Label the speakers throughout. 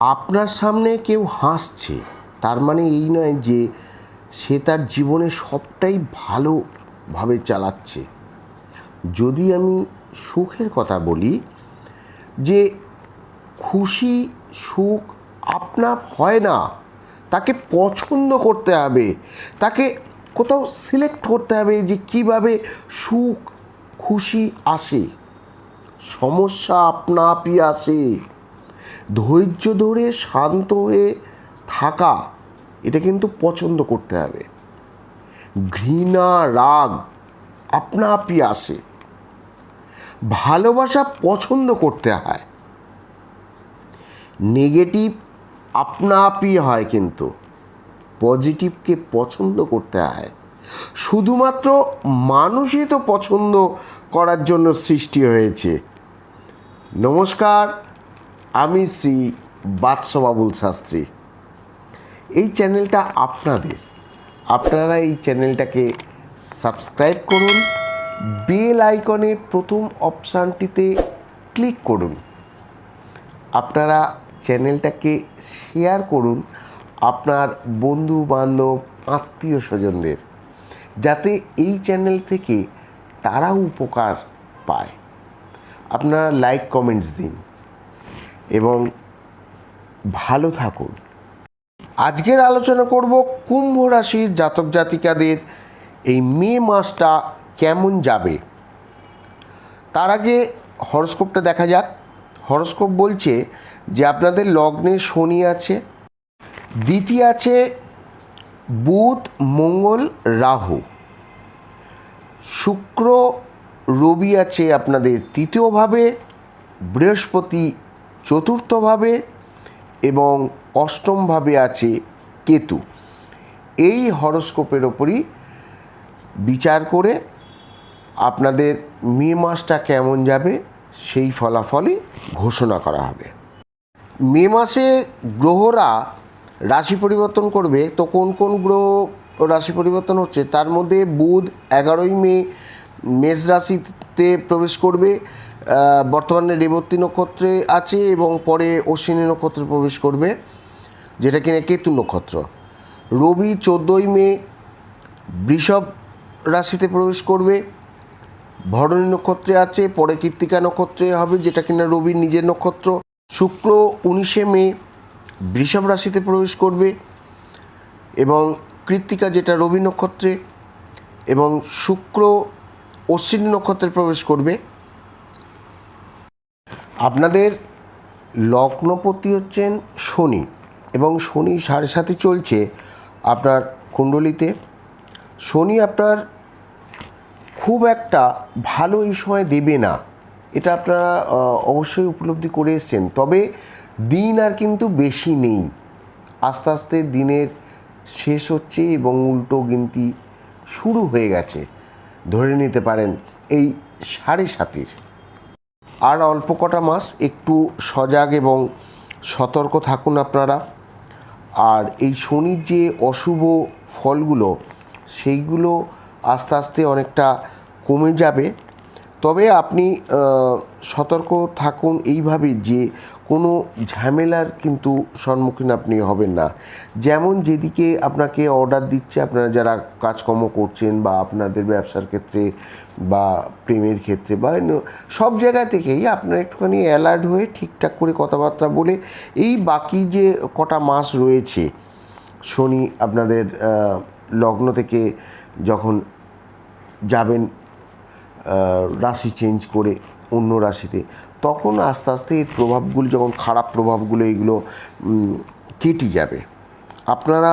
Speaker 1: আপনার সামনে কেউ হাসছে, তার মানে এই নয় যে সে তার জীবনে সবটাই ভালোভাবে চালাচ্ছে। যদি আমি সুখের কথা বলি, যে খুশি, সুখ আপনা হয় না, তাকে পছন্দ করতে হবে, তাকে কোথাও সিলেক্ট করতে হবে যে কীভাবে সুখ, খুশি আসে। সমস্যা আপনা আপনি আসে। ধৈর্য ধরে শান্ত হয়ে থাকা, এটা কিন্তু পছন্দ করতে হবে। ঘৃণা, রাগ আপনা আপনি আসে। ভালোবাসা পছন্দ করতে হয়। নেগেটিভ আপনা আপনি হয় কিন্তু। পজিটিভকে পছন্দ করতে হয়। শুধুমাত্র মানুষই তো পছন্দ করার জন্য সৃষ্টি হয়েছে। নমস্কার। আমি শ্রী বাদশবাবুল শাস্ত্রী। এই চ্যানেলটা আপনাদের। আপনারা এই চ্যানেলটাকে সাবস্ক্রাইব করুন, বেল আইকনের প্রথম অপশানটিতে ক্লিক করুন। আপনারা চ্যানেলটাকে শেয়ার করুন আপনার বন্ধু বান্ধব আত্মীয় স্বজনদের, যাতে এই চ্যানেল থেকে তারাও উপকার পায়। আপনারা লাইক, কমেন্টস দিন। এবং ভালো থাকুন। আজকের আলোচনা করব কুম্ভ রাশির জাতক জাতিকাদের এই মে মাসটা কেমন যাবে। তার আগে হরস্কোপটা দেখা যাক। হরস্কোপ বলছে যে আপনাদের লগ্নে শনি আছে, দ্বিতীয় আছে বুধ, মঙ্গল, রাহু। শুক্র, রবি আছে আপনাদের তৃতীয়ভাবে, বৃহস্পতি চতুর্থভাবে এবং অষ্টমভাবে আছে কেতু। এই হরস্কোপের ওপরই বিচার করে আপনাদের মে মাসটা কেমন যাবে সেই ফলাফলই ঘোষণা করা হবে। মে মাসে গ্রহরা রাশি পরিবর্তন করবে। তো কোন কোন গ্রহ রাশি পরিবর্তন হচ্ছে? তার মধ্যে বুধ এগারোই মে মেষ রাশিতে প্রবেশ করবে। বর্তমানে রেবতী নক্ষত্রে আছে এবং পরে অশ্বিনী নক্ষত্রে প্রবেশ করবে, যেটা কিনা কেতু নক্ষত্র। রবি চোদ্দোই মে বৃষভ রাশিতে প্রবেশ করবে, ভরণী নক্ষত্রে আছে, পরে কৃত্তিকা নক্ষত্রে হবে, যেটা কিনা রবির নিজের নক্ষত্র। শুক্র উনিশে মে বৃষভ রাশিতে প্রবেশ করবে এবং কৃত্তিকা যেটা রবি নক্ষত্রে এবং শুক্র অশ্বিনী নক্ষত্রে প্রবেশ করবে। আপনাদের লগ্নপতি হচ্ছেন শনি এবং শনি সাড়ে সাথে চলছে আপনার কুণ্ডলিতে। শনি আপনার খুব একটা ভালো এই সময় দেবে না। এটা আপনারা অবশ্যই উপলব্ধি করে এসছেন। তবে দিন আর কিন্তু বেশি নেই। আস্তে আস্তে দিনের শেষ হচ্ছে এবং উল্টো গিনতি শুরু হয়ে গেছে। ধরে নিতে পারেন এই সাড়ে সাতির আর অল্প কটা মাস একটু সজাগ এবং সতর্ক থাকুন আপনারা। আর এই শনির যে অশুভ ফলগুলো, সেইগুলো আস্তে আস্তে অনেকটা কমে যাবে। তবে আপনি সতর্ক থাকুন এইভাবে যে কোনো ঝামেলার কিন্তু সম্মুখীন আপনি হবেন না। যেমন যেদিকে আপনাকে অর্ডার দিচ্ছে, আপনারা যারা কাজকর্ম করছেন বা আপনাদের ব্যবসার ক্ষেত্রে বা প্রেমের ক্ষেত্রে বা সব জায়গা থেকেই আপনারা একটুখানি অ্যালার্ট হয়ে ঠিকঠাক করে কথাবার্তা বলে এই বাকি যে কটা মাস রয়েছে, শনি আপনাদের লগ্ন থেকে যখন যাবেন রাশি চেঞ্জ করে অন্য রাশিতে, তখন আস্তে আস্তে এর প্রভাবগুলো, যখন খারাপ প্রভাবগুলো, এগুলো কেটে যাবে। আপনারা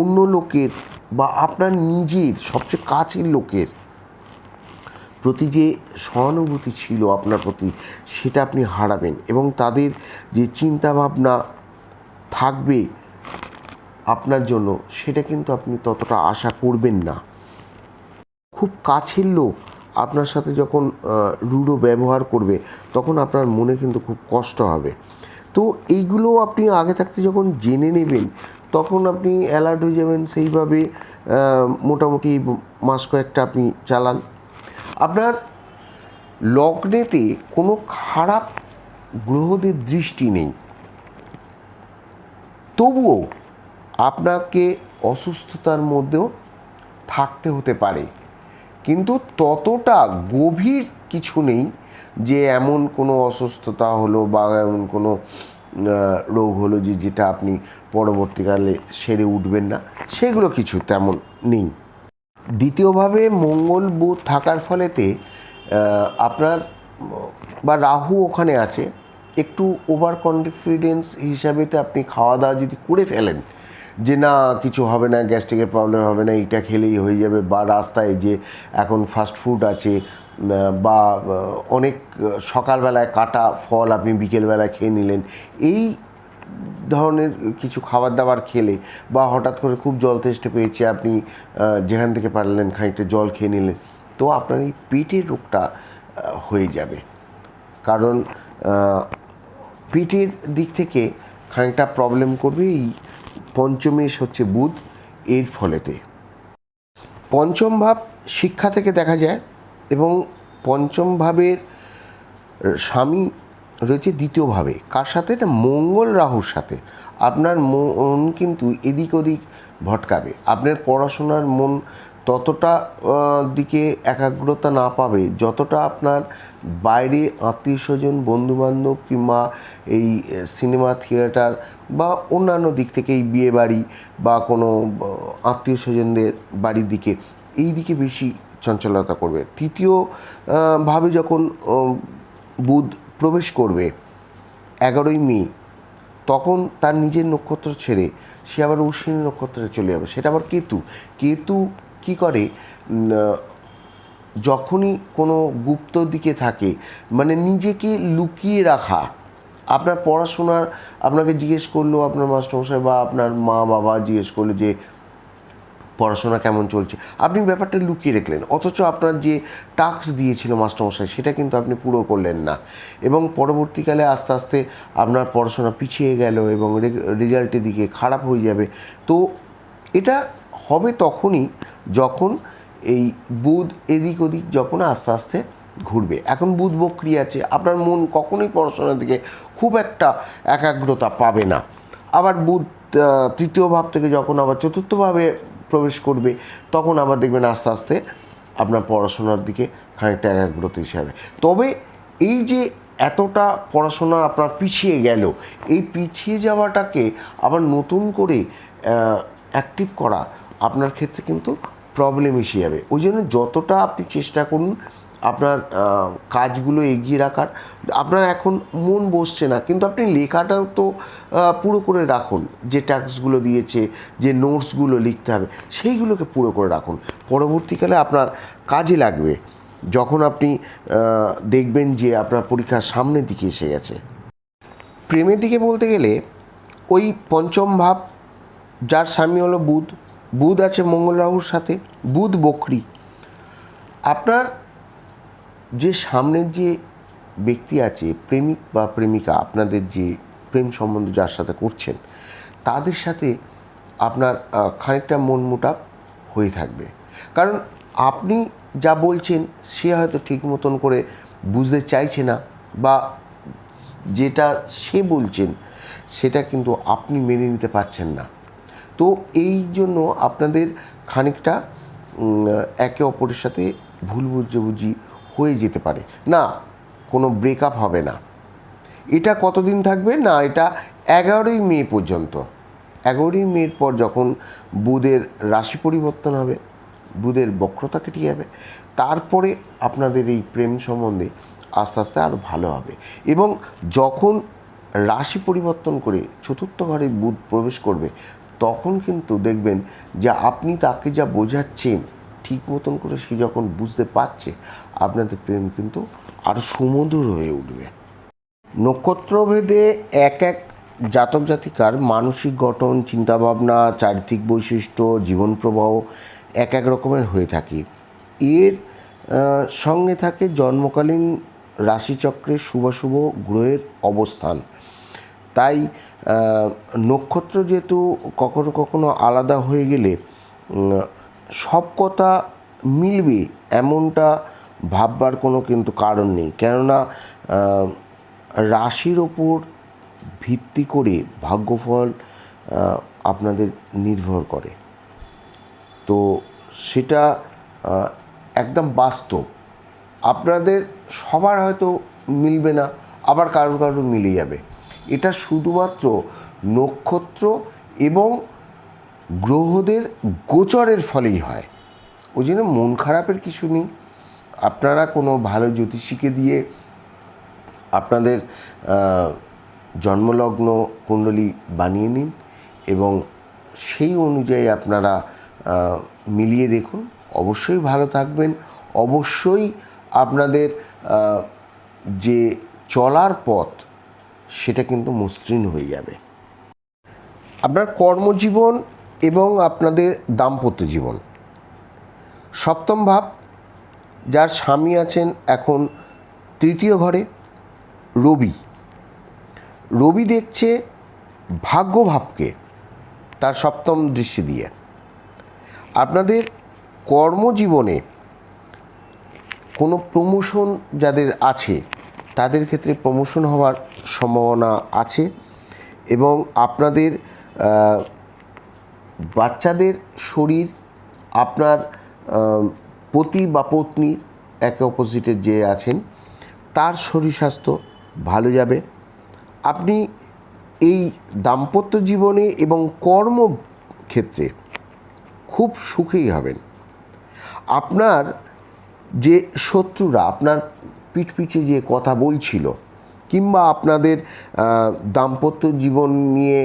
Speaker 1: অন্য লোকের বা আপনার নিজের সবচেয়ে কাছের লোকের প্রতি যে সহানুভূতি ছিল আপনার প্রতি, সেটা আপনি হারাবেন এবং তাদের যে চিন্তাভাবনা থাকবে আপনার জন্য, সেটা কিন্তু আপনি ততটা আশা করবেন না। খুব কাছের লোক আপনার সাথে যখন রূঢ় ব্যবহার করবে, তখন আপনার মনে কিন্তু খুব কষ্ট হবে। তো এইগুলো আপনি আগে থাকতে যখন জেনে নেবেন, তখন আপনি অ্যালার্ট হয়ে যাবেন, সেইভাবে মোটামুটি মাস কয়েকটা আপনি চালান। আপনার লগ্নেতে কোনো খারাপ গ্রহদের দৃষ্টি নেই। তবুও আপনাকে অসুস্থতার মধ্যেও থাকতে হতে পারে। কিন্তু ততটা গভীর কিছু নেই যে এমন কোনো অসুস্থতা হলো বা এমন কোনো রোগ হলো যে যেটা আপনি পরবর্তীকালে সেরে উঠবেন না। সেগুলো কিছু তেমন নেই। দ্বিতীয়ভাবে মঙ্গল বুধ থাকার ফলেতে আপনার, বা রাহু ওখানে আছে। একটু ওভার কনফিডেন্স হিসাবেতে আপনি খাওয়া দাওয়া যদি করে ফেলেন যে না, কিছু হবে না, গ্যাস্ট্রিকের প্রবলেম হবে না, এইটা খেলেই হয়ে যাবে। বা রাস্তায় যে এখন ফাস্ট ফুড আছে বা অনেক সকালবেলায় কাটা ফল আপনি বিকেলবেলায় খেয়ে নিলেন, এই ধরনের কিছু খাবার দাবার খেলে বা হঠাৎ করে খুব জল তেষ্টা পেয়েছে, আপনি যেখান থেকে পারলেন খানিকটা জল খেয়ে নিলেন, তো আপনার এই পেটের রোগটা হয়ে যাবে। কারণ পেটের দিক থেকে খানিকটা প্রবলেম করবে, এই পঞ্চমেশ হচ্ছে বুধ, এর ফলেতে। পঞ্চম ভাব শিক্ষা থেকে দেখা যায় এবং পঞ্চম ভাবের স্বামী রয়েছে দ্বিতীয়ভাবে। কার সাথে? না মঙ্গল রাহুর সাথে। আপনার মন কিন্তু এদিক ওদিক ভটকাবে। আপনার পড়াশোনার মন ততটা দিকে একাগ্রতা না পাবে যতটা আপনার বাইরে আত্মীয় স্বজন বন্ধুবান্ধব কিংবা এই সিনেমা, থিয়েটার বা অন্যান্য দিক থেকে এই বিয়ে বাড়ি বা কোনো আত্মীয় স্বজনদের বাড়ির দিকে এই দিকে বেশি চঞ্চলতা করবে। তৃতীয় ভাবে যখন বুধ প্রবেশ করবে এগারোই মে, তখন তার নিজের নক্ষত্র ছেড়ে সে আবার অশ্বিনী নক্ষত্রে চলে যাবে। সেটা আবার কেতু। কেতু কি করে? যখনই কোনো গুপ্ত দিকে থাকে মানে নিজেকে লুকিয়ে রাখা। আপনার পড়াশোনার, আপনাকে জিজ্ঞেস করল আপনার মাস্টারমশাই বা আপনার মা বাবা জিজ্ঞেস করল যে পড়াশোনা কেমন চলছে? আপনি ব্যাপারটা লুকিয়ে রাখলেন। অথচ আপনার যে টাস্ক দিয়েছিল মাস্টারমশাই, সেটা কিন্তু আপনি পুরো করলেন না। এবং পরবর্তীকালে আস্তে আস্তে আপনার পড়াশোনা পিছিয়ে গেল এবং রেজাল্টের দিকে খারাপ হয়ে যাবে। তো এটা হবে তখনই যখন এই বুধ এদিক ওদিক যখন আস্তে আস্তে ঘুরবে। এখন বুধ বক্রি আছে। আপনার মন কখনোই পড়াশোনার দিকে খুব একটা একাগ্রতা পাবে না। আবার বুধ তৃতীয় ভাব থেকে যখন আবার চতুর্থভাবে প্রবেশ করবে, তখন আবার দেখবেন আস্তে আস্তে আপনার পড়াশোনার দিকে খানিকটা একাগ্রত হিসাবে তবে এই যে এতটা পড়াশোনা আপনার পিছিয়ে গেল, এই পিছিয়ে যাওয়াটাকে আবার নতুন করে অ্যাক্টিভ করা আপনার ক্ষেত্রে কিন্তু প্রবলেম এসে যাবে। ওই জন্য যতটা আপনি চেষ্টা করুন আপনার কাজগুলো এগিয়ে রাখার। আপনার এখন মন বসছে না, কিন্তু আপনি লেখাটাও তো পুরো করে রাখুন। যে ট্যাক্সগুলো দিয়েছে, যে নোটসগুলো লিখতে হবে, সেইগুলোকে পুরো করে রাখুন। পরবর্তীকালে আপনার কাজে লাগবে, যখন আপনি দেখবেন যে আপনার পরীক্ষার সামনের দিকে এসে গেছে। প্রেমের দিকে বলতে গেলে, ওই পঞ্চম ভাব, যার স্বামী হলো বুধ বুধ আছে মঙ্গল রাহুর সাথে, বুধ বকরি। আপনার যে সামনের যে ব্যক্তি আছে, প্রেমিক বা প্রেমিকা, আপনাদের যে প্রেম সম্বন্ধ যার সাথে করছেন, তাদের সাথে আপনার খানিকটা মন মোটাপ হয়ে থাকবে। কারণ আপনি যা বলছেন, সে হয়তো ঠিক মতন করে বুঝতে চাইছে না বা যেটা সে বলছেন, সেটা কিন্তু আপনি মেনে নিতে পারছেন না। তো এই জন্য আপনাদের খানিকটা একে অপরের সাথে ভুল বুঝাবুঝি হয়ে যেতে পারে। না, কোনো ব্রেকআপ হবে না। এটা কতদিন থাকবে? না, এটা এগারোই মে পর্যন্ত। এগারোই মের পর যখন বুধের রাশি পরিবর্তন হবে, বুধের বক্রতা কেটে যাবে, তারপরে আপনাদের এই প্রেম সম্বন্ধে আস্তে আস্তে আরও ভালো হবে। এবং যখন রাশি পরিবর্তন করে চতুর্থ ঘরে বুধ প্রবেশ করবে, তখন কিন্তু দেখবেন যে আপনি তাকে যা বোঝাচ্ছেন ঠিক মতন করে সে যখন বুঝতে পারছে, আপনাদের প্রেম কিন্তু আরও সুমধুর হয়ে উঠবে। নক্ষত্রভেদে এক এক জাতক জাতিকার মানসিক গঠন, চিন্তাভাবনা, চারিত্রিক বৈশিষ্ট্য, জীবন প্রবাহ এক এক রকমের হয়ে থাকে। এর সঙ্গে থাকে জন্মকালীন রাশিচক্রের শুভাশুভ গ্রহের অবস্থান। তাই নক্ষত্র যেহেতু কখনো কখনো আলাদা হয়ে গেলে সব কথা মিলবে এমনটা ভাববার কোনো কিন্তু কারণ নেই। কেননা রাশির ওপর ভিত্তি করে ভাগ্যফল আপনাদের নির্ভর করে। তো সেটা একদম বাস্তব। আপনাদের সবার হয়তো মিলবে না, আবার কারোর কারোর মিলে যাবে। এটা শুধুমাত্র নক্ষত্র এবং গ্রহদের গোচরের ফলেই হয়। ওই জন্য মন খারাপের কিছু নেই। আপনারা কোনো ভালো জ্যোতিষীকে দিয়ে আপনাদের জন্মলগ্ন কুণ্ডলী বানিয়ে নিন এবং সেই অনুযায়ী আপনারা মিলিয়ে দেখুন। অবশ্যই ভালো থাকবেন। অবশ্যই আপনাদের যে চলার পথ, সেটা কিন্তু মসৃণ হয়ে যাবে। আপনার কর্মজীবন এবং আপনাদের দাম্পত্য জীবন। সপ্তম ভাব, যার স্বামী আছেন এখন তৃতীয় ঘরে, রবি। রবি দেখছে ভাগ্যভাবকে তার সপ্তম দৃষ্টি দিয়ে। আপনাদের কর্মজীবনে কোনো প্রমোশন যাদের আছে, তাদের ক্ষেত্রে প্রমোশন হওয়ার সম্ভাবনা আছে এবং আপনাদের বাচ্চাদের শরীর, আপনার পতি বা পত্নীর একে অপোজিটের যে আছেন, তার শরীর স্বাস্থ্য ভালো যাবে। আপনি এই দাম্পত্য জীবনে এবং কর্মক্ষেত্রে খুব সুখেই হবেন। আপনার যে শত্রুরা, আপনার পিঠ পিছে যে কথা বলছিল, কিংবা আপনাদের দাম্পত্য জীবন নিয়ে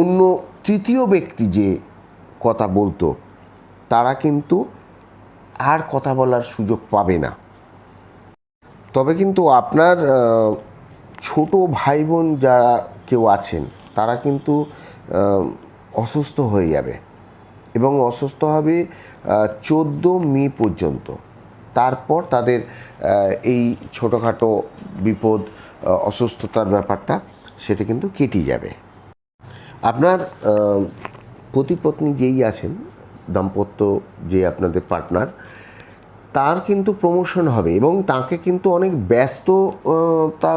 Speaker 1: অন্য তৃতীয় ব্যক্তি যে কথা বলতো, তারা কিন্তু আর কথা বলার সুযোগ পাবে না। তবে কিন্তু আপনার ছোট ভাই বোন যারা কেউ আছেন, তারা কিন্তু অসুস্থ হয়ে যাবে এবং অসুস্থ হবে চোদ্দ মে পর্যন্ত। তারপর তাদের এই ছোটোখাটো বিপদ অসুস্থতার ব্যাপারটা, সেটা কিন্তু কেটে যাবে। আপনার আহ, পতি পত্নী যেই আছেন দাম্পত্য যে আপনাদের পার্টনার তার কিন্তু প্রমোশন হবে এবং তাকে কিন্তু অনেক ব্যস্ত তা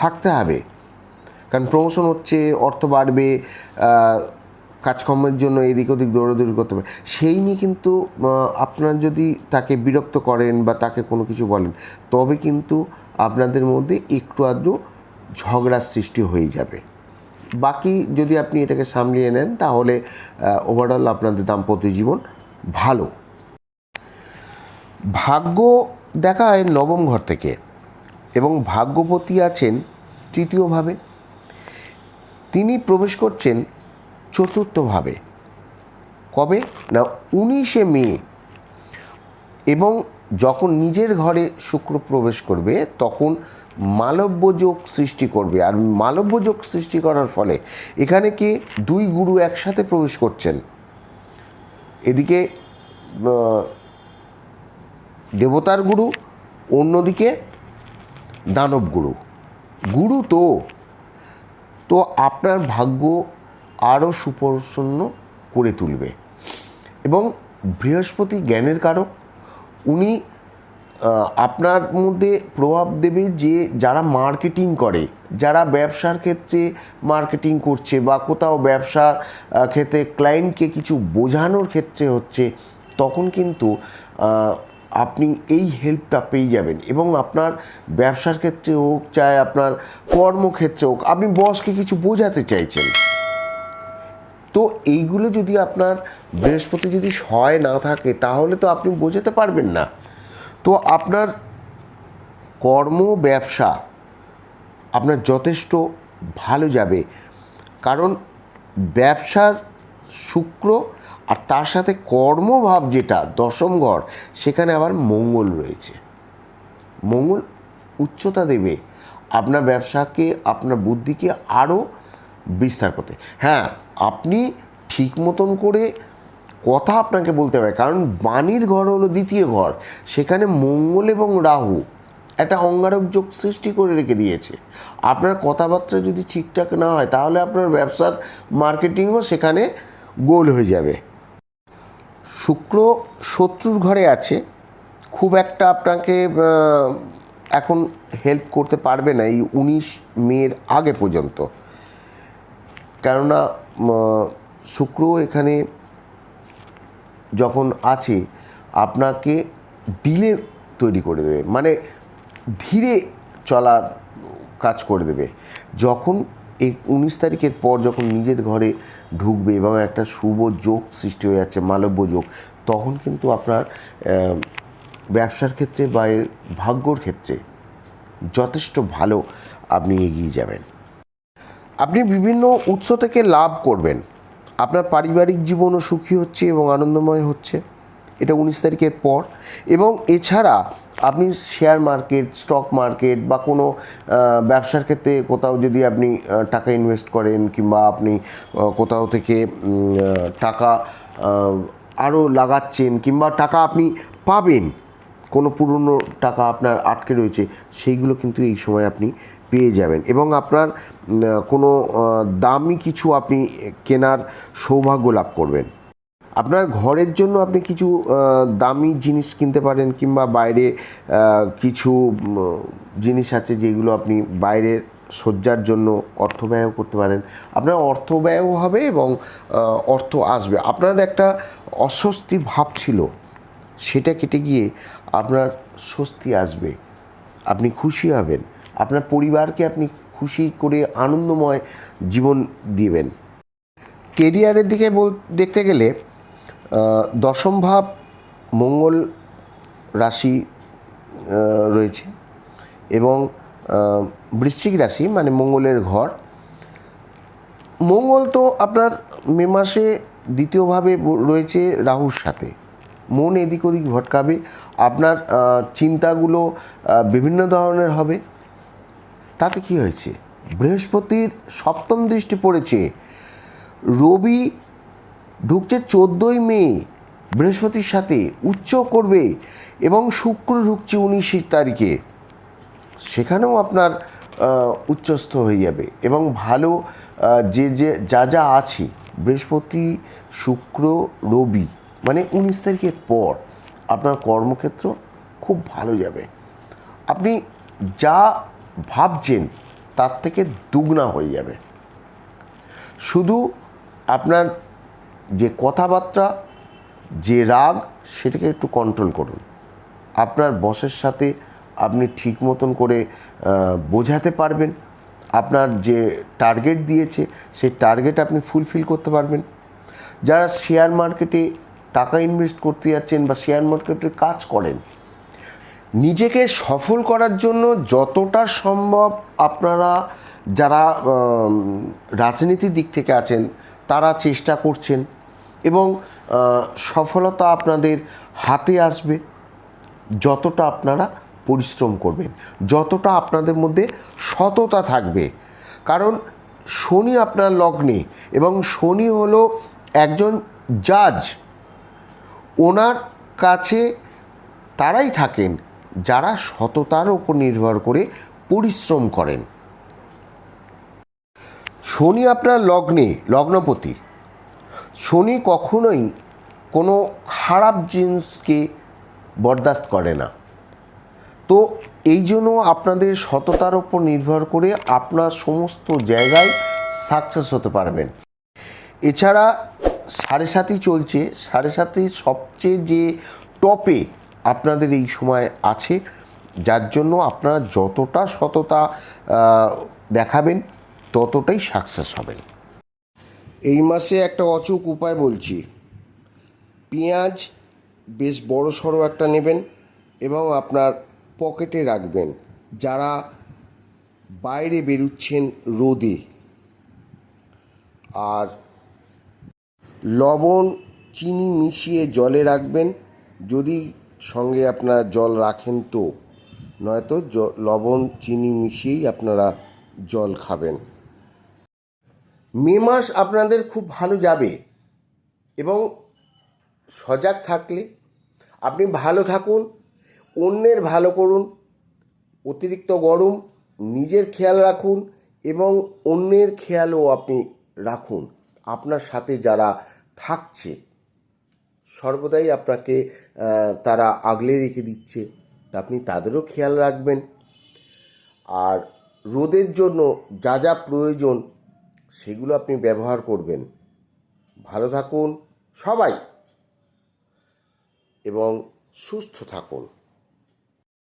Speaker 1: থাকতে হবে। কারণ প্রমোশন হচ্ছে অর্থ বাড়বে কাজকর্মের জন্য এদিক ওদিক দৌড়াদৌড়ি করতে হবে। সেই নিয়ে কিন্তু আপনার যদি তাকে বিরক্ত করেন বা তাকে কোনো কিছু বলেন তবে কিন্তু আপনাদের মধ্যে একটু আধটু ঝগড়া সৃষ্টি হয়ে যাবে। বাকি যদি আপনি এটাকে সামলিয়ে নেন, তাহলে ওভারঅল আপনাদের দাম্পত্য জীবন ভালো। ভাগ্য দেখায় নবম ঘর থেকে এবং ভাগ্যপতি আছেন তৃতীয়ভাবে। তিনি প্রবেশ করছেন চতুর্থভাবে। কবে? না, উনিশে মে। এবং যখন নিজের ঘরে শুক্র প্রবেশ করবে, তখন মালব্য যোগ সৃষ্টি করবে। আর মালব্য যোগ সৃষ্টি করার ফলে এখানে কি দুই গুরু একসাথে প্রবেশ করছেন? এদিকে দেবতার গুরু, অন্যদিকে দানব গুরু। গুরু তো তো আপনার ভাগ্য আরও সুপ্রসন্ন করে তুলবে। এবং বৃহস্পতি জ্ঞানের কারক, উনি আপনার মধ্যে প্রভাব দেবে যে যারা মার্কেটিং করে যারা ব্যবসার ক্ষেত্রে মার্কেটিং করছে বা কোথাও ব্যবসার আহ, ক্ষেত্রে ক্লায়েন্টকে কিছু বোঝানোর ক্ষেত্রে হচ্ছে তখন কিন্তু আপনি এই হেল্পটা পেয়ে যাবেন। এবং আপনার ব্যবসার ক্ষেত্রে হোক চাই আপনার কর্মক্ষেত্রে হোক আপনি বসকে কিছু বোঝাতে চাইছেন। তো এইগুলো যদি আপনার বৃহস্পতি যদি সহায় না থাকে তাহলে তো আপনি বোঝাতে পারবেন না। তো আপনার কর্ম, ব্যবসা আপনার যথেষ্ট ভালো যাবে। কারণ ব্যবসার শুক্র আর তার সাথে কর্মভাব যেটা, দশম ঘর, সেখানে আবার মঙ্গল রয়েছে। মঙ্গল উচ্চতা দেবে। আপনার ব্যবসাকে, আপনার বুদ্ধিকে আরও বিস্তার করতে। হ্যাঁ আপনি ঠিক মতন করে কথা আপনাকে বলতে হবে, কারণ বাণীর ঘর হলো দ্বিতীয় ঘর। সেখানে মঙ্গল এবং রাহু একটা অঙ্গারক যোগ সৃষ্টি করে রেখে দিয়েছে। আপনার কথাবার্তা যদি ঠিকঠাক না হয়, তাহলে আপনার ব্যবসার মার্কেটিংও সেখানে গোল হয়ে যাবে। শুক্র শত্রুর ঘরে আছে। খুব একটা আপনাকে এখন হেল্প করতে পারবে না এই উনিশ মের আগে পর্যন্ত। কেননা শুক্র এখানে যখন আছে, আপনাকে ডিলে তৈরি করে দেবে। মানে ধীরে চলার কাজ করে দেবে। যখন এই উনিশ তারিখের পর যখন নিজের ঘরে ঢুকবে এবং একটা শুভ যোগ সৃষ্টি হয়ে যাচ্ছে, মালব্য যোগ, তখন কিন্তু আপনার ব্যবসার ক্ষেত্রে বা এর ভাগ্যর ক্ষেত্রে যথেষ্ট ভালো আপনি এগিয়ে যাবেন। আপনি বিভিন্ন উৎস থেকে লাভ করবেন। আপনার পারিবারিক জীবনও সুখী হচ্ছে এবং আনন্দময় হচ্ছে। এটা উনিশ তারিখের পর। এবং এছাড়া আপনি শেয়ার মার্কেট স্টক মার্কেট বা কোনো ব্যবসার ক্ষেত্রে কোথাও যদি আপনি টাকা ইনভেস্ট করেন কিংবা আপনি কোথাও থেকে টাকা আরও লাগাচ্ছেন কিংবা টাকা আপনি পাবেন কোনো পুরনো টাকা আপনার আটকে রয়েছে, সেইগুলো কিন্তু এই সময় আপনি পেয়ে যাবেন। এবং আপনার কোনো দামি কিছু আপনি কেনার সৌভাগ্য লাভ করবেন। আপনার ঘরের জন্য আপনি কিছু দামি জিনিস কিনতে পারেন কিংবা বাইরে কিছু জিনিস আছে যেগুলো আপনি বাইরে সজ্জার জন্য অর্থ ব্যয়ও করতে পারেন। আপনার অর্থ ব্যয়ও হবে এবং অর্থ আসবে। আপনার একটা অস্বস্তি ভাব ছিল। সেটা কেটে গিয়ে আপনার স্বস্তি আসবে। আপনি খুশি হবেন। আপনার পরিবারকে আপনি খুশি করে আনন্দময় জীবন দিবেন। কেরিয়ারের দিকে বল, দেখতে গেলে দশম ভাব মঙ্গল রাশি রয়েছে এবং বৃশ্চিক রাশি মানে মঙ্গলের ঘর। মঙ্গল তো আপনার মে মাসে দ্বিতীয়ভাবে রয়েছে রাহুর সাথে। মন এদিক ওদিক ভটকাবে, আপনার চিন্তাগুলো বিভিন্ন ধরনের হবে। তাতে কি হয়েছে? বৃহস্পতির সপ্তম দৃষ্টি পড়েছে। রবি ঢুকছে চোদ্দোই মে, বৃহস্পতির সাথে উচ্চ করবে এবং শুক্র ঢুকছে উনিশ তারিখে। সেখানেও আপনার উচ্চস্থ হয়ে যাবে এবং ভালো যে যে, যা যা আছে, বৃহস্পতি, শুক্র, রবি। মানে উনিশ তারিখের পর আপনার কর্মক্ষেত্র খুব ভালো যাবে। আপনি যা ভাবছেন তার থেকে দুগুণা হয়ে যাবে। শুধু আপনার যে কথাবার্তা, যে রাগ, সেটাকে একটু কন্ট্রোল করুন। আপনার বসের সাথে আপনি ঠিক মতন করে বোঝাতে পারবেন। আপনার যে টার্গেট দিয়েছে, সেই টার্গেট আপনি ফুলফিল করতে পারবেন। যারা শেয়ার মার্কেটে টাকা ইনভেস্ট করতে যাচ্ছেন বা শেয়ার মার্কেটে কাজ করেন, নিজেকে সফল করার জন্য যতটা সম্ভব আপনারা যারা রাজনীতির দিক থেকে আছেন, তারা চেষ্টা করছেন এবং সফলতা আপনাদের হাতে আসবে যতটা আপনারা পরিশ্রম করবেন, যতটা আপনাদের মধ্যে সততা থাকবে। কারণ শনি আপনার লগ্নে এবং শনি হলো একজন জাজ ওনার কাছে তারাই থাকেন যারা সততার উপর নির্ভর করে পরিশ্রম করেন। শনি আপনার লগ্নে, লগ্নপতি। শনি কখনোই কোনো খারাপ জিনিসকে বরদাস্ত করে না। তো এই জন্য আপনাদের সততার উপর নির্ভর করে আপনার সমস্ত জায়গায় সাকসেস হতে পারবেন। এছাড়া সাড়ে সাতই চলছে। সাড়ে সাতই সবচেয়ে যে টপে আপনাদের এই সময় আছে, যার জন্য আপনারা যতটা সততা দেখাবেন, ততটাই সাকসেস হবেন। এই মাসে একটা অচুক উপায় বলছি। পেঁয়াজ বেশ বড় সড়ো একটা নেবেন এবং আপনার পকেটে রাখবেন। যারা বাইরে বেরুচ্ছেন রোদে। আর লবণ, চিনি মিশিয়ে জলে রাখবেন। যদি সঙ্গে আপনারা জল রাখেন তো, নয়তো লবণ, চিনি মিশিয়েই আপনারা জল খাবেন। মে মাস আপনাদের খুব ভালো যাবে এবং সজাগ থাকলে আপনি ভালো থাকুন, অন্যের ভালো করুন, অতিরিক্ত গরম নিজের খেয়াল রাখুন এবং অন্যের খেয়ালও আপনি রাখুন। আপনার সাথে যারা থাকছে, সর্বদাই আপনাকে তারা আগলে রেখে দিচ্ছে। আপনি তাদেরও খেয়াল রাখবেন। আর রোদের জন্য যা যা প্রয়োজন, সেগুলো আপনি ব্যবহার করবেন। ভালো থাকুন সবাই এবং সুস্থ থাকুন।